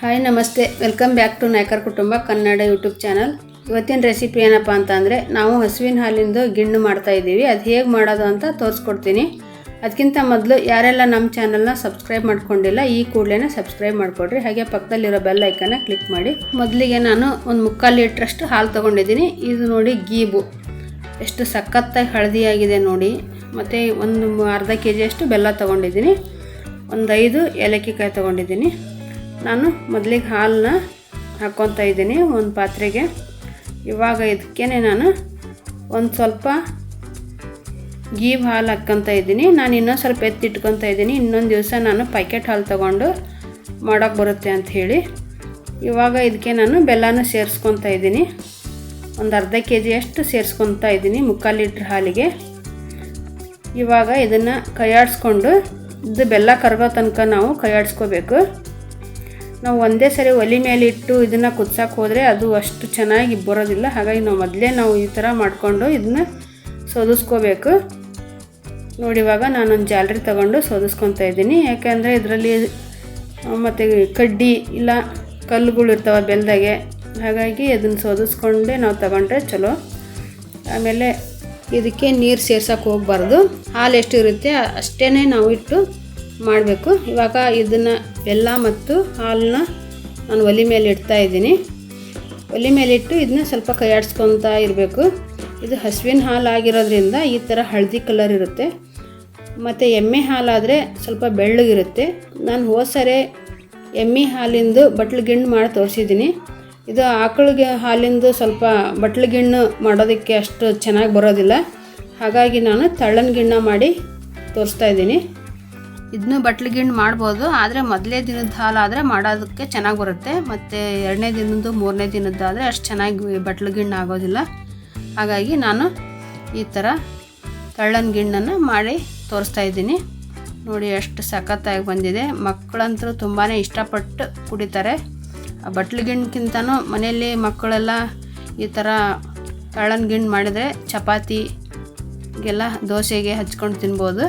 Hi ನಮಸ್ತೆ. Welcome back to Naikar ಕುಟುಂಬ Kannada YouTube channel ಇವತ್ತಿನ ರೆಸಿಪಿ ಏನಪ್ಪ ಅಂತಂದರೆ, ನಾವು ಹಸುವಿನ ಹಾಲಿಂದು ಗಿಣ್ಣು ಮಾಡ್ತಾಯಿದ್ದೀವಿ ಅದು ಹೇಗೆ ಮಾಡೋದು ಅಂತ ತೋರಿಸ್ಕೊಡ್ತೀನಿ. ಅದಕ್ಕಿಂತ ಮೊದಲು ಯಾರೆಲ್ಲ ನಮ್ಮ ಚಾನಲ್ನ ಸಬ್ಸ್ಕ್ರೈಬ್ ಮಾಡ್ಕೊಂಡಿಲ್ಲ, ಈ ಕೂಡಲೇ ಸಬ್ಸ್ಕ್ರೈಬ್ ಮಾಡಿಕೊಡ್ರಿ. ಹಾಗೆ ಪಕ್ಕದಲ್ಲಿರೋ ಬೆಲ್ ಐಕನ್ನ ಕ್ಲಿಕ್ ಮಾಡಿ. ಮೊದಲಿಗೆ ನಾನು ಒಂದು ಮುಕ್ಕಾಲು ಲೀಟ್ರಷ್ಟು ಹಾಲು ತೊಗೊಂಡಿದ್ದೀನಿ. ಇದು ನೋಡಿ ಗೀಬು. ಎಷ್ಟು ಸಖತ್ತಾಗಿ ಹಳದಿಯಾಗಿದೆ ನೋಡಿ. ಮತ್ತು ಒಂದು ಅರ್ಧ ಕೆ ಜಿಯಷ್ಟು ಬೆಲ್ಲ ತೊಗೊಂಡಿದ್ದೀನಿ. ಒಂದು ಐದು ಏಲಕ್ಕಿ ಕಾಯಿ ತೊಗೊಂಡಿದ್ದೀನಿ. ನಾನು ಮೊದಲಿಗೆ ಹಾಲನ್ನ ಹಾಕ್ಕೊತಾ ಇದ್ದೀನಿ ಒಂದು ಪಾತ್ರೆಗೆ. ಇವಾಗ ಇದಕ್ಕೆ ನಾನು ಒಂದು ಸ್ವಲ್ಪ ಗೀವ್ ಹಾಲು ಹಾಕ್ಕೊತಾ ಇದ್ದೀನಿ. ನಾನು ಇನ್ನೊಂದು ಸ್ವಲ್ಪ ಎತ್ತಿಟ್ಕೊತ ಇದ್ದೀನಿ. ಇನ್ನೊಂದು ದಿವಸ ನಾನು ಪ್ಯಾಕೆಟ್ ಹಾಲು ತೊಗೊಂಡು ಮಾಡೋಕ್ಕೆ ಬರುತ್ತೆ ಅಂತ ಹೇಳಿ. ಇವಾಗ ಇದಕ್ಕೆ ನಾನು ಬೆಲ್ಲನೂ ಸೇರಿಸ್ಕೊತಾ ಇದ್ದೀನಿ. ಒಂದು ಅರ್ಧ ಕೆ ಜಿಯಷ್ಟು ಸೇರಿಸ್ಕೊತಾ ಇದ್ದೀನಿ ಮುಕ್ಕಾಲು ಲೀಟ್ರ್ ಹಾಲಿಗೆ. ಇವಾಗ ಇದನ್ನು ಕೈಯಾಡಿಸ್ಕೊಂಡು ಇದು ಬೆಲ್ಲ ಕರಗೋ ತನಕ ನಾವು ಕೈಯಾಡಿಸ್ಕೋಬೇಕು ನಾವು ಒಂದೇ ಸರಿ ಒಲೆ ಮೇಲೆ ಇಟ್ಟು ಇದನ್ನು ಕುದ್ಸಕ್ಕೆ ಹೋದರೆ ಅದು ಅಷ್ಟು ಚೆನ್ನಾಗಿ ಬರೋದಿಲ್ಲ. ಹಾಗಾಗಿ ನಾವು ಮೊದಲೇ ನಾವು ಈ ಥರ ಮಾಡಿಕೊಂಡು ಇದನ್ನ ಸೋದಿಸ್ಕೋಬೇಕು. ನೋಡಿ, ಇವಾಗ ನಾನೊಂದು ಜಾಲರಿ ತಗೊಂಡು ಸೋದಿಸ್ಕೊತಾ ಇದ್ದೀನಿ. ಯಾಕೆಂದರೆ ಇದರಲ್ಲಿ ಮತ್ತು ಕಡ್ಡಿ ಇಲ್ಲ, ಕಲ್ಲುಗಳು ಇರ್ತಾವೆ ಬೆಲ್ದಾಗೆ. ಹಾಗಾಗಿ ಅದನ್ನು ಸೋದಿಸ್ಕೊಂಡೇ ನಾವು ತಗೊಂಡ್ರೆ ಚಲೋ. ಆಮೇಲೆ ಇದಕ್ಕೆ ನೀರು ಸೇರ್ಸೋಕೆ ಹೋಗಬಾರ್ದು. ಹಾಲು ಎಷ್ಟು ಇರುತ್ತೆ ಅಷ್ಟೇ ನಾವು ಇಟ್ಟು ಮಾಡಬೇಕು. ಇವಾಗ ಇದನ್ನು ಬೆಲ್ಲ ಮತ್ತು ಹಾಲನ್ನ ನಾನು ಒಲೆ ಮೇಲೆ ಇಡ್ತಾ ಇದ್ದೀನಿ. ಒಲೆ ಮೇಲೆ ಇಟ್ಟು ಇದನ್ನ ಸ್ವಲ್ಪ ಕೈಯಾಡಿಸ್ಕೊತಾ ಇರಬೇಕು. ಇದು ಹಸುವಿನ ಹಾಲು ಆಗಿರೋದ್ರಿಂದ ಈ ಥರ ಹಳದಿ ಕಲರ್ ಇರುತ್ತೆ. ಮತ್ತು ಎಮ್ಮೆ ಹಾಲಾದರೆ ಸ್ವಲ್ಪ ಬೆಳ್ಳಗಿರುತ್ತೆ. ನಾನು ಹೋದ್ಸರೆ ಸರಿ ಎಮ್ಮೆ ಹಾಲಿಂದು ಬಟ್ಲು ಗಿಣ್ಣು ಮಾಡಿ ತೋರಿಸಿದ್ದೀನಿ. ಇದು ಆಕಳಿಗೆ ಹಾಲಿಂದು ಸ್ವಲ್ಪ ಬಟ್ಲು ಗಿಣ್ಣು ಮಾಡೋದಕ್ಕೆ ಅಷ್ಟು ಚೆನ್ನಾಗಿ ಬರೋದಿಲ್ಲ. ಹಾಗಾಗಿ ನಾನು ತಳ್ಳನ ಗಿಣ್ಣ ಮಾಡಿ ತೋರಿಸ್ತಾ ಇದ್ದೀನಿ. ಇದನ್ನು ಬಟ್ಲು ಗಿಣ್ಣು ಮಾಡ್ಬೋದು, ಆದರೆ ಮೊದಲೇ ದಿನದ ಹಾಲು ಮಾಡೋದಕ್ಕೆ ಚೆನ್ನಾಗಿ ಬರುತ್ತೆ. ಮತ್ತು ಎರಡನೇ ದಿನದ್ದು, ಮೂರನೇ ದಿನದ್ದಾದರೆ ಅಷ್ಟು ಚೆನ್ನಾಗಿ ಬಟ್ಲು ಗಿಣ್ಣು ಆಗೋದಿಲ್ಲ. ಹಾಗಾಗಿ ನಾನು ಈ ಥರ ತಳ್ಳನ ಗಿಣ್ಣನ್ನು ಮಾಡಿ ತೋರಿಸ್ತಾ ಇದ್ದೀನಿ. ನೋಡಿ ಎಷ್ಟು ಸಖತ್ತಾಗಿ ಬಂದಿದೆ. ಮಕ್ಕಳಂತೂ ತುಂಬಾ ಇಷ್ಟಪಟ್ಟು ಕುಡಿತಾರೆ. ಬಟ್ಲು ಗಿಣ್ಣಕ್ಕಿಂತನೂ ಮನೆಯಲ್ಲಿ ಮಕ್ಕಳೆಲ್ಲ ಈ ಥರ ತಳ್ಳನ ಗಿಣ್ಣು ಮಾಡಿದರೆ ಚಪಾತಿಗೆಲ್ಲ ದೋಸೆಗೆ ಹಚ್ಕೊಂಡು ತಿನ್ಬೋದು.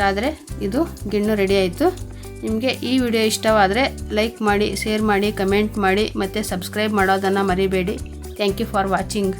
ಇಷ್ಟ ಆದರೆ ಇದು ಗಿಣ್ಣು ರೆಡಿ ಆಯಿತು. ನಿಮಗೆ ಈ ವಿಡಿಯೋ ಇಷ್ಟವಾದರೆ ಲೈಕ್ ಮಾಡಿ ಶೇರ್ ಮಾಡಿ ಕಮೆಂಟ್ ಮಾಡಿ, ಮತ್ತು ಸಬ್ಸ್ಕ್ರೈಬ್ ಮಾಡೋದನ್ನು ಮರಿಬೇಡಿ. Thank you for watching